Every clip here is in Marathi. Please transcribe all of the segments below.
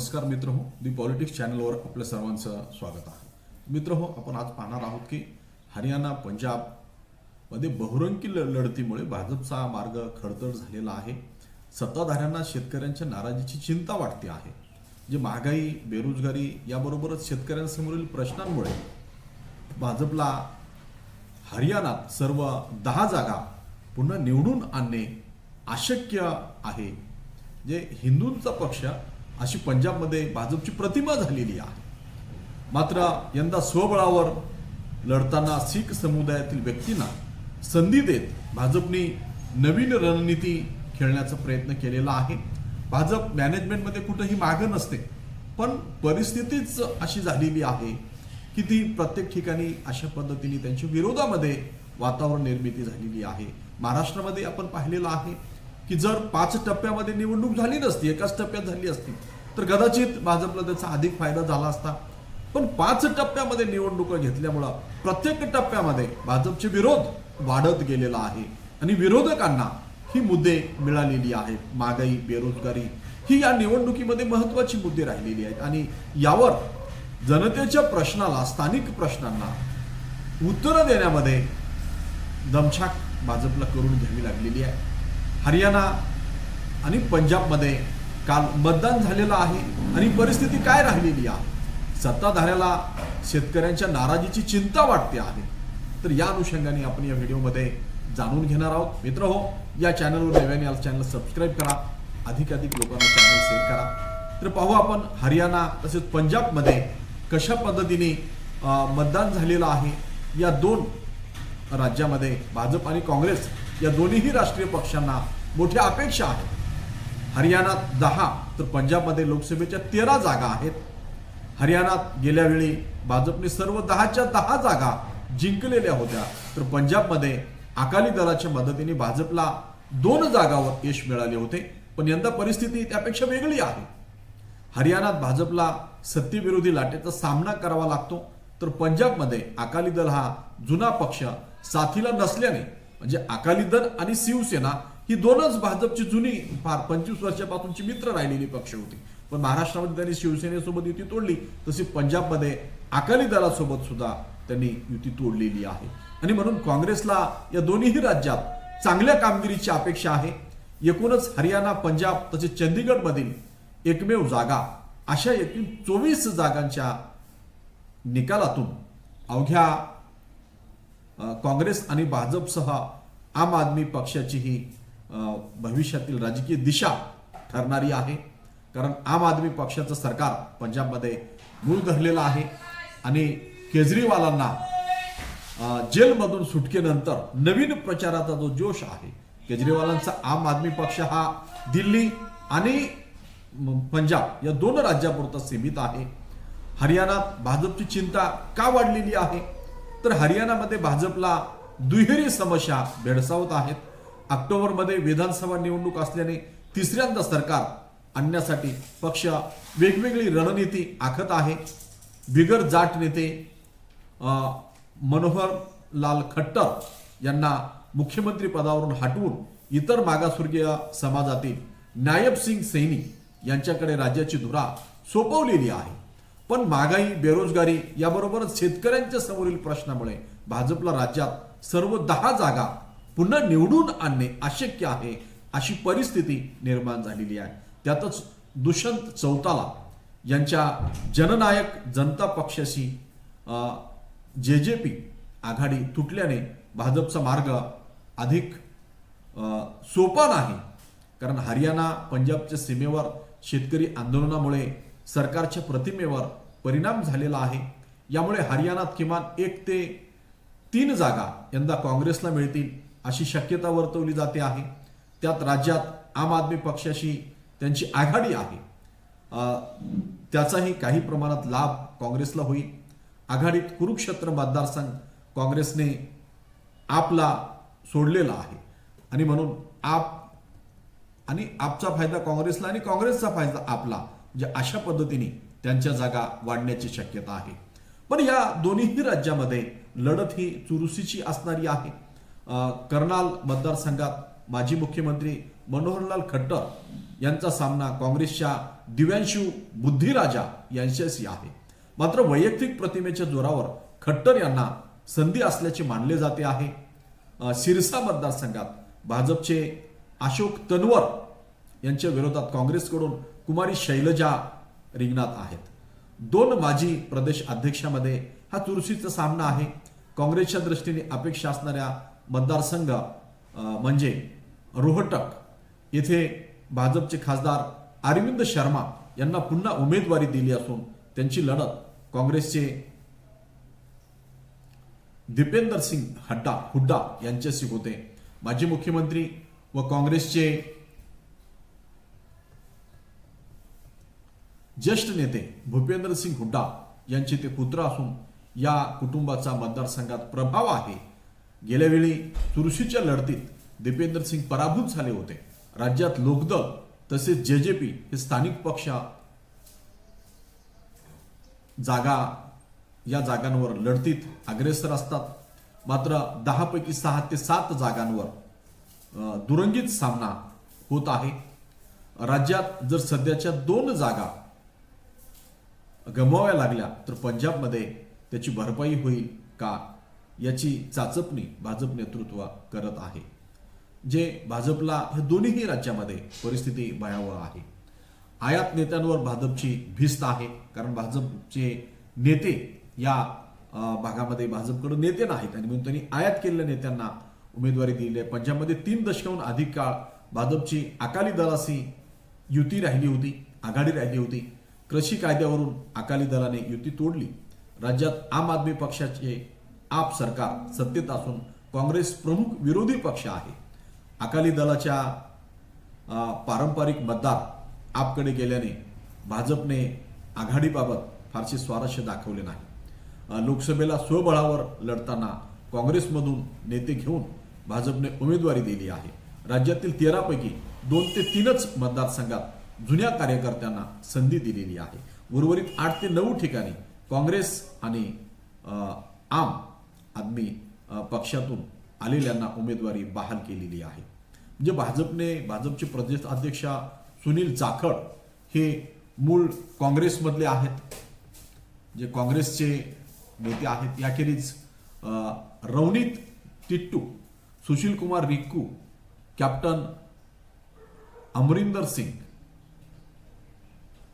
नमस्कार मित्र हो दी पॉलिटिक्स चॅनलवर आपल्या सर्वांचं स्वागत आहे. मित्र हो आपण आज पाहणार आहोत की हरियाणा पंजाबमध्ये बहुरंगी लढतीमुळे भाजपचा मार्ग खडतर झालेला आहे. सत्ताधाऱ्यांना शेतकऱ्यांच्या नाराजीची चिंता वाटते आहे. जे महागाई बेरोजगारी याबरोबरच शेतकऱ्यांसमोरील प्रश्नांमुळे भाजपला हरियाणात सर्व दहा जागा पुन्हा निवडून आणणे अशक्य आहे. जे हिंदूंचा पक्ष अशी पंजाबमध्ये भाजपची प्रतिमा झालेली आहे. मात्र यंदा स्वबळावर लढताना शीख समुदायातील व्यक्तींना संधी देत भाजपने नवीन रणनीती खेळण्याचा प्रयत्न केलेला आहे. भाजप मॅनेजमेंटमध्ये कुठंही मागं नसते पण परिस्थितीच अशी झालेली आहे की ती प्रत्येक ठिकाणी अशा पद्धतीने त्यांच्या विरोधामध्ये वातावरण निर्मिती झालेली आहे. महाराष्ट्रामध्ये आपण पाहिलेलं आहे की जर पाच टप्प्यामध्ये निवडणूक झाली नसती एकाच टप्प्यात झाली असती तर कदाचित भाजपला त्याचा अधिक फायदा झाला असता. पण पाच टप्प्यामध्ये निवडणुका घेतल्यामुळं प्रत्येक टप्प्यामध्ये भाजपचे विरोध वाढत गेलेला आहे. आणि विरोधकांना ही मुद्दे मिळालेली आहेत. महागाई बेरोजगारी ही या निवडणुकीमध्ये महत्वाची मुद्दे राहिलेली आहेत. आणि यावर जनतेच्या प्रश्नाला स्थानिक प्रश्नांना उत्तरं देण्यामध्ये दमछाक भाजपला करून घ्यावी लागलेली आहे. हरियाणा आणि पंजाबमध्ये काल मतदान झालेलं आहे आणि परिस्थिती काय राहिलेली आहे? सत्ताधाऱ्याला शेतकऱ्यांच्या नाराजीची चिंता वाटते आहे. तर या अनुषंगाने आपण या व्हिडिओमध्ये जाणून घेणार आहोत. मित्र हो या चॅनलवर नव्याने या चॅनल सबस्क्राईब करा. अधिकाधिक लोकांना चॅनल शेअर करा. तर पाहू आपण हरियाणा तसेच पंजाबमध्ये कशा पद्धतीने मतदान झालेलं आहे. या दोन राज्यामध्ये भाजप आणि काँग्रेस या दोन्हीही राष्ट्रीय पक्षांना मोठ्या अपेक्षा आहेत. हरियाणात दहा तर पंजाबमध्ये लोकसभेच्या तेरा जागा आहेत. हरियाणात गेल्यावेळी भाजपने सर्व दहाच्या दहा जागा जिंकलेल्या होत्या. तर पंजाबमध्ये अकाली दलाच्या मदतीने भाजपला दोन जागावर यश मिळाले होते पण यंदा परिस्थिती त्यापेक्षा वेगळी आहे. हरियाणात भाजपला सत्तेविरोधी लाटेचा सामना करावा लागतो तर पंजाबमध्ये अकाली दल हा जुना पक्ष साथीला नसल्याने म्हणजे अकाली दल आणि शिवसेना ही दोनच भाजपची जुनी फार पंचवीस वर्षापासूनची मित्र राहिलेली पक्ष होती. पण महाराष्ट्रामध्ये त्यांनी शिवसेनेसोबत युती तोडली तशी पंजाबमध्ये अकाली दलासोबत सुद्धा त्यांनी युती तोडलेली आहे. आणि म्हणून काँग्रेसला या दोन्हीही राज्यात चांगल्या कामगिरीची अपेक्षा आहे. एकूणच हरियाणा पंजाब तसेच चंदीगडमधील एकमेव जागा अशा एकूण चोवीस जागांच्या निकालातून अवघ्या काँग्रेस आणि भाजपसह आम आदमी पक्षाची ही भविष्यातील राजकीय दिशा ठरणारी आहे. कारण आम आदमी पक्षाचं सरकार पंजाबमध्ये मूळ धरलेलं आहे. आणि केजरीवालांना जेलमधून सुटकेनंतर नवीन प्रचाराचा जो जोश आहे केजरीवालांचा आम आदमी पक्ष हा दिल्ली आणि पंजाब या दोन राज्यापुरता सीमित आहे. हरियाणात भाजपची चिंता का वाढलेली आहे? तर हरियाणामध्ये भाजपला दुहेरी समस्या भेडसावत आहेत. ऑक्टोबरमध्ये विधानसभा निवडणूक असल्याने तिसऱ्यांदा सरकार आणण्यासाठी पक्ष वेगवेगळी रणनीती आखत आहे. बिगर जाट नेते मनोहर लाल खट्टर यांना मुख्यमंत्री पदावरून हटवून इतर मागासवर्गीय समाजातील नायब सिंग सैनी यांच्याकडे राज्याची धुरा सोपवलेली आहे. पण महागाई बेरोजगारी याबरोबरच शेतकऱ्यांच्या समोरील प्रश्नामुळे भाजपला राज्यात सर्व दहा जागा पुन्हा निवडून आणणे अशक्य आहे अशी परिस्थिती निर्माण झालेली आहे. त्यातच दुष्यंत चौताला यांच्या जननायक जनता पक्षाशी जे जे पी आघाडी तुटल्याने भाजपचा मार्ग अधिक सोपा नाही. कारण हरियाणा पंजाबच्या सीमेवर शेतकरी आंदोलनामुळे सरकारच्या प्रतिमेवर परिणाम झालेला आहे. यामुळे हरियाणात किमान एक ते तीन जागा यंदा काँग्रेसला मिळतील. अशी शक्यता वर्तवली जाते आहे. त्यात राज्यात आम आदमी पक्षाशी त्यांची आघाडी आहे. त्याचाही काही प्रमाणात लाभ काँग्रेसला होईल. आघाडीत कुरुक्षेत्र मतदारसंघ काँग्रेसने आपला सोडलेला आहे. आणि म्हणून आप आणि आपचा फायदा काँग्रेसला आणि काँग्रेसचा फायदा आपला म्हणजे अशा पद्धतीने त्यांच्या जागा वाढण्याची शक्यता आहे. पण या दोन्ही राज्यामध्ये लढत ही चुरुसीची असणारी आहे. कर्नाल मतदारसंघात माजी मुख्यमंत्री मनोहरलाल खट्टर यांचा सामना काँग्रेसच्या दिव्यांशू बुद्धिराजा यांच्याशी आहे. मात्र वैयक्तिक प्रतिमेच्या जोरावर खट्टर यांना संधी असल्याचे मानले जाते आहे. सिरसा मतदारसंघात भाजपचे अशोक तन्वर यांच्या विरोधात काँग्रेसकडून कुमारी शैलजा रिंगणात आहेत. दोन माजी प्रदेश अध्यक्षामध्ये हा चुरशीचा सामना आहे. काँग्रेसच्या दृष्टीने अपेक्षा असणाऱ्या मतदारसंघ म्हणजे रोहटक येथे भाजपचे खासदार अरविंद शर्मा यांना पुन्हा उमेदवारी दिली असून त्यांची लढत काँग्रेसचे दीपेंदर सिंग हड्डा हुड्डा यांच्याशी होते. माजी मुख्यमंत्री व काँग्रेसचे ज्येष्ठ नेते भूपेंद्र सिंग हुड्डा यांचे ते पुत्र असून या कुटुंबाचा मतदारसंघात प्रभाव आहे. गेल्या वेळी चुरशीच्या लढतीत दीपेंद्र सिंग पराभूत झाले होते. राज्यात लोकदल तसेच जेजेपी हे स्थानिक पक्ष जागा या जागांवर लढतीत अग्रेसर असतात. मात्र दहापैकी सहा ते सात जागांवर दुरंगीत सामना होत आहे. राज्यात जर सध्याच्या दोन जागा गमवाव्या लागल्या तर पंजाबमध्ये त्याची भरपाई होईल का? याची चाचपणी भाजप नेतृत्व करत आहे. जे भाजपला हे दोन्हीही राज्यामध्ये परिस्थिती भयावह आहे. आयात नेत्यांवर भाजपची भिस्त आहे. कारण भाजपचे नेते या भागामध्ये भाजपकडे नेते नाहीत. आणि म्हणून त्यांनी आयात केलेल्या नेत्यांना उमेदवारी दिली आहे पंजाबमध्ये तीन दशकाहून अधिक काळ भाजपची अकाली दलाशी युती राहिली होती आघाडी राहिली होती. कृषी कायद्यावरून अकाली दलाने युती तोडली. राज्यात आम आदमी पक्षाचे आप सरकार सत्तेत असून काँग्रेस प्रमुख विरोधी पक्ष आहे. अकाली दलाच्या पारंपरिक मतदार आपकडे गेल्याने भाजपने आघाडीबाबत फारसे स्वारस्य दाखवले नाही. लोकसभेला स्वबळावर लढताना काँग्रेसमधून नेते घेऊन भाजपने उमेदवारी दिली आहे. राज्यातील तेरापैकी दोन ते तीनच मतदारसंघात जुन्या कार्यकर्त्यांना संधी दिलेली आहे. उर्वरित आठ ते नऊ ठिकाणी काँग्रेस आणि आम आदमी पक्षातून आलेल्यांना उमेदवारी बहाल केलेली आहे. म्हणजे भाजपने भाजपचे प्रदेश अध्यक्ष सुनील जाखड हे मूळ काँग्रेसमधले आहेत. जे काँग्रेसचे नेते आहेत याखेरीज रवनीत टिट्टू सुशील कुमार रिक्कू कॅप्टन अमरिंदर सिंग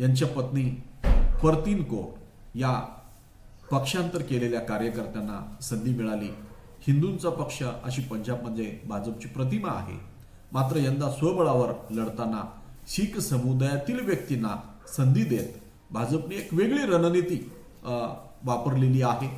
यांच्या पत्नी परतीन कौर या पक्षांतर केलेल्या कार्यकर्त्यांना संधी मिळाली. हिंदूंचा पक्ष अशी पंजाबमध्ये म्हणजे भाजपची प्रतिमा आहे. मात्र यंदा स्वबळावर लढताना शीख समुदायातील व्यक्तींना संधी देत भाजपने एक वेगळी रणनीती वापरलेली आहे.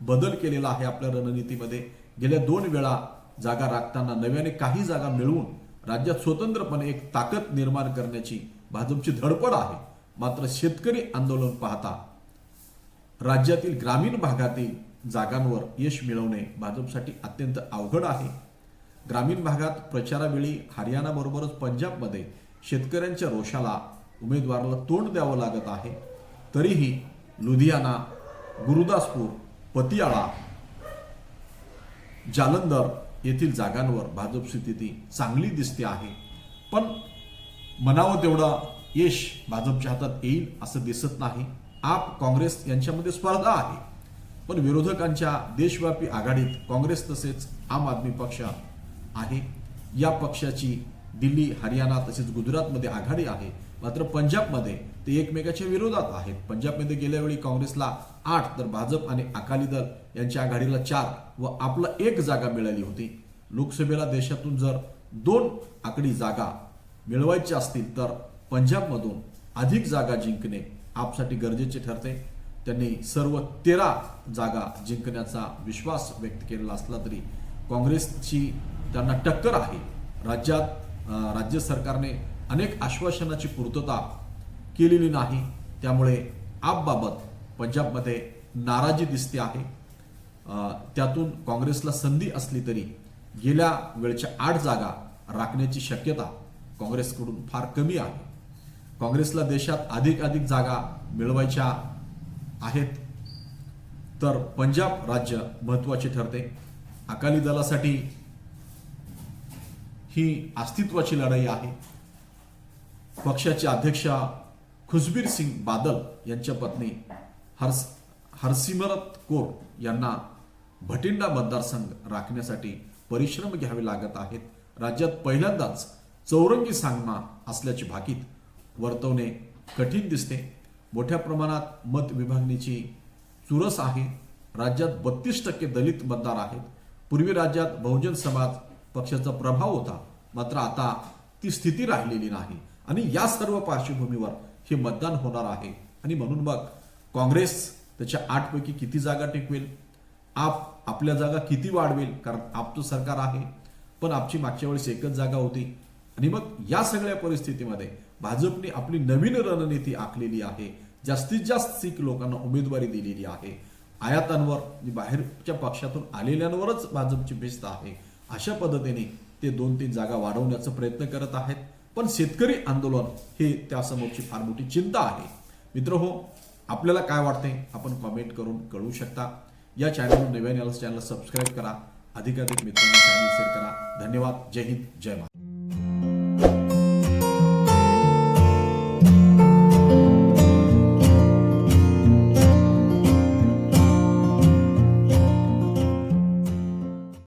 बदल केलेला आहे आपल्या रणनीतीमध्ये. गेल्या दोन वेळा जागा राखताना नव्याने काही जागा मिळवून राज्यात स्वतंत्रपणे एक ताकद निर्माण करण्याची भाजपची धडपड आहे. मात्र शेतकरी आंदोलन पाहता राज्यातील ग्रामीण भागातील जागांवर यश मिळवणे भाजपसाठी अत्यंत अवघड आहे. ग्रामीण भागात प्रचारावेळी हरियाणाबरोबरच पंजाबमध्ये शेतकऱ्यांच्या रोषाला उमेदवाराला तोंड द्यावं लागत आहे. तरीही लुधियाना गुरुदासपूर पतियाळा जालंधर येथील जागांवर भाजपची स्थिती चांगली दिसते आहे. पण म्हणावं तेवढं यश भाजपच्या हातात येईल असं दिसत नाही. आप काँग्रेस यांच्यामध्ये स्पर्धा आहे. पण विरोधकांच्या देशव्यापी आघाडीत काँग्रेस तसेच आम आदमी पक्ष आहे. या पक्षाची दिल्ली हरियाणा तसेच गुजरातमध्ये आघाडी आहे. मात्र पंजाबमध्ये ते एकमेकाच्या विरोधात आहेत. पंजाबमध्ये गेल्या वेळी काँग्रेसला आठ तर भाजप आणि अकाली दल यांच्या आघाडीला चार व आपला एक जागा मिळाली होती. लोकसभेला देशातून जर दोन आकडी जागा मिळवायच्या असतील तर पंजाबमधून अधिक जागा जिंकणे आपसाठी गरजेचे ठरते. त्यांनी सर्व तेरा जागा जिंकण्याचा विश्वास व्यक्त केलेला असला तरी काँग्रेसची त्यांना टक्कर आहे. राज्यात राज्य सरकारने अनेक आश्वासनाची पूर्तता केलेली नाही. त्यामुळे आपबाबत पंजाबमध्ये नाराजी दिसते आहे. त्यातून काँग्रेसला संधी असली तरी गेल्या वेळच्या आठ जागा राखण्याची शक्यता काँग्रेसकडून फार कमी आहे. काँग्रेसला देशात अधिक अधिक जागा मिळवायच्या आहेत तर पंजाब राज्य महत्त्वाचे ठरते. अकाली दलासाठी ही अस्तित्वाची लढाई आहे. पक्षाचे अध्यक्षा खुसबीर सिंग बादल यांच्या पत्नी हर्स हरसिमरत कौर यांना भटिंडा मतदारसंघ राखण्यासाठी परिश्रम घ्यावे लागत आहेत. राज्यात पहिल्यांदाच चौरंगी सांगमा असल्याचे भाकीत वर्तवणे कठीण दिसते. मोठ्या प्रमाणात मत विभागणीची चुरस आहे. राज्यात बत्तीस टक्के दलित मतदार आहेत. पूर्वी राज्यात बहुजन समाज पक्षाचा प्रभाव होता. मात्र आता ती स्थिती राहिलेली नाही. आणि या सर्व पार्श्वभूमीवर हे मतदान होणार आहे. आणि म्हणून मग काँग्रेस त्याच्या आठपैकी किती जागा टिकवेल? आप आपल्या जागा किती वाढवेल? कारण आपचं सरकार आहे. पण आपची मागच्या वेळेस एकच जागा होती. आणि मग या सगळ्या परिस्थितीमध्ये भाजपने आपली नवीन रणनीती आखलेली आहे. जास्तीत जास्त सिख लोकांना उमेदवारी दिलेली आहे. आयातांवर म्हणजे बाहेरच्या पक्षातून आलेल्यांवरच भाजपची भिस्त आहे. अशा पद्धतीने ते दोन तीन जागा वाढवण्याचा प्रयत्न करत आहेत. पण शेतकरी आंदोलन हे त्यासमोरची फार मोठी चिंता आहे. मित्र हो आपल्याला काय वाटते? आपण कमेंट करून कळवू शकता. या चॅनलवर नव्याने आलं चॅनल सबस्क्राईब करा. अधिकाधिक मित्रांना चॅनल शेअर करा. धन्यवाद. जय हिंद. जय महाराज